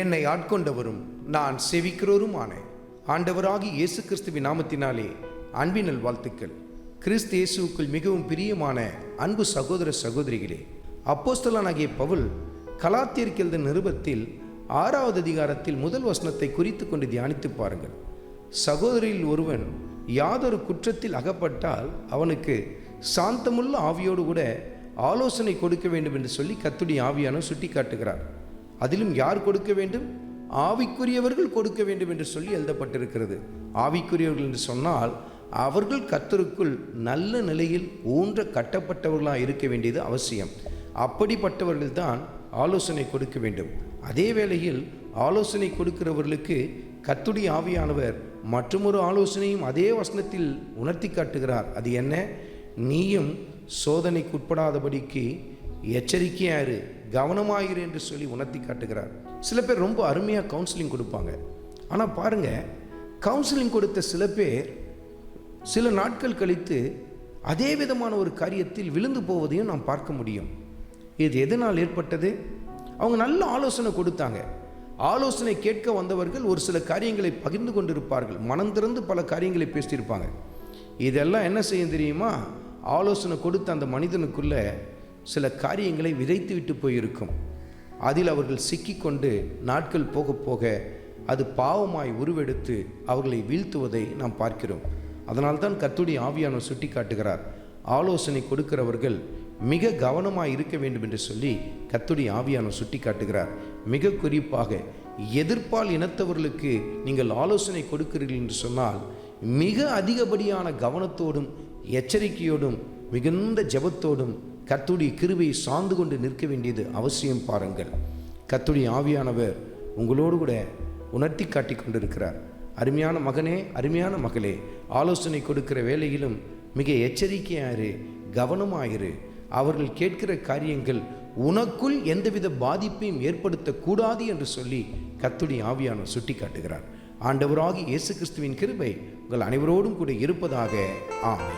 என்னை ஆட்கொண்டவரும் நான் செவிக்கிறோருமான. ஆண்டவராகி இயேசு கிறிஸ்துவின் நாமத்தினாலே அன்பினல் வாழ்த்துக்கள். கிறிஸ்து இயேசுவுக்குள் மிகவும் பிரியமான அன்பு சகோதர சகோதரிகளே அப்போஸ்தலனாகிய பவுல் கலாத்தியருக்கு நிருபத்தில் ஆறாவது அதிகாரத்தில் முதல் வசனத்தை குறித்து கொண்டு தியானித்து பாருங்கள். சகோதரியில் ஒருவன் யாதொரு குற்றத்தில் அகப்பட்டால் அவனுக்கு சாந்தமுள்ள ஆவியோடு கூட ஆலோசனை கொடுக்க வேண்டும் என்று சொல்லி கத்துடைய ஆவியானும் சுட்டி காட்டுகிறார் அதிலும் யார் கொடுக்க வேண்டும்? ஆவிக்குரியவர்கள் கொடுக்க வேண்டும் என்று சொல்லி எழுதப்பட்டிருக்கிறது. ஆவிக்குரியவர்கள் என்று சொன்னால் அவர்கள் கத்தருக்குள் நல்ல நிலையில் ஊன்ற கட்டப்பட்டவர்களாக இருக்க வேண்டியது அவசியம். அப்படிப்பட்டவர்கள்தான் ஆலோசனை கொடுக்க வேண்டும். அதே வேளையில் ஆலோசனை கொடுக்கிறவர்களுக்கு கத்துடைய ஆவியானவர் மற்றொரு ஆலோசனையும் அதே வசனத்தில் உணர்த்தி காட்டுகிறார். அது என்ன? நீயும் சோதனைக்குட்படாதபடிக்கு எச்சரிக்கையாயிரு கவனமாயிரு என்று சொல்லி உணர்த்தி காட்டுகிறார். சில பேர் ரொம்ப அருமையாக கவுன்சிலிங் கொடுப்பாங்க. ஆனால் பாருங்க கவுன்சிலிங் கொடுத்த சில பேர் சில நாட்கள் கழித்து அதே விதமான ஒரு காரியத்தில் விழுந்து போவதையும் நாம் பார்க்க முடியும். இது எதனால் ஏற்பட்டது? அவங்க நல்ல ஆலோசனை கொடுத்தாங்க. ஆலோசனை கேட்க வந்தவர்கள் ஒரு சில காரியங்களை பகிர்ந்து கொண்டிருப்பார்கள். மனம் திறந்து பல காரியங்களை பேசியிருப்பாங்க. இதெல்லாம் என்ன செய்யும் தெரியுமா? ஆலோசனை கொடுத்த அந்த மனிதனுக்குள்ள சில காரியங்களை விதைத்து விட்டு போயிருக்கும். அதில் அவர்கள் சிக்கிக்கொண்டு நாட்கள் போக போக அது பாவமாய் உருவெடுத்து அவர்களை வீழ்த்துவதை நாம் பார்க்கிறோம். அதனால்தான் கத்துடைய ஆவியானவர் சுட்டி காட்டுகிறார் ஆலோசனை கொடுக்கிறவர்கள் மிக கவனமாக இருக்க வேண்டும் என்று சொல்லி கத்துடைய ஆவியானவர் சுட்டி காட்டுகிறார் மிக குறிப்பாக எதிர்ப்பால் இனத்தவர்களுக்கு நீங்கள் ஆலோசனை கொடுக்கிறீர்கள் என்று சொன்னால் மிக அதிகப்படியான கவனத்தோடும் எச்சரிக்கையோடும் மிகுந்த ஜெபத்தோடும் கத்துடைய கிருவையை சார்ந்து கொண்டு நிற்க வேண்டியது அவசியம் பாருங்கள். கத்துடைய ஆவியானவர் உங்களோடு கூட உணர்த்தி காட்டி கொண்டிருக்கிறார். அருமையான மகனே அருமையான மகளே ஆலோசனை கொடுக்கிற வேலையிலும் மிக எச்சரிக்கையாயிரு கவனமாயிரு. அவர்கள் கேட்கிற காரியங்கள் உனக்குள் எந்தவித பாதிப்பையும் ஏற்படுத்தக்கூடாது என்று சொல்லி கத்துடைய ஆவியானவர் சுட்டி காட்டுகிறார் ஆண்டவராகி இயேசு கிறிஸ்துவின் கிருபை உங்கள் அனைவரோடும் கூட இருப்பதாக ஆமை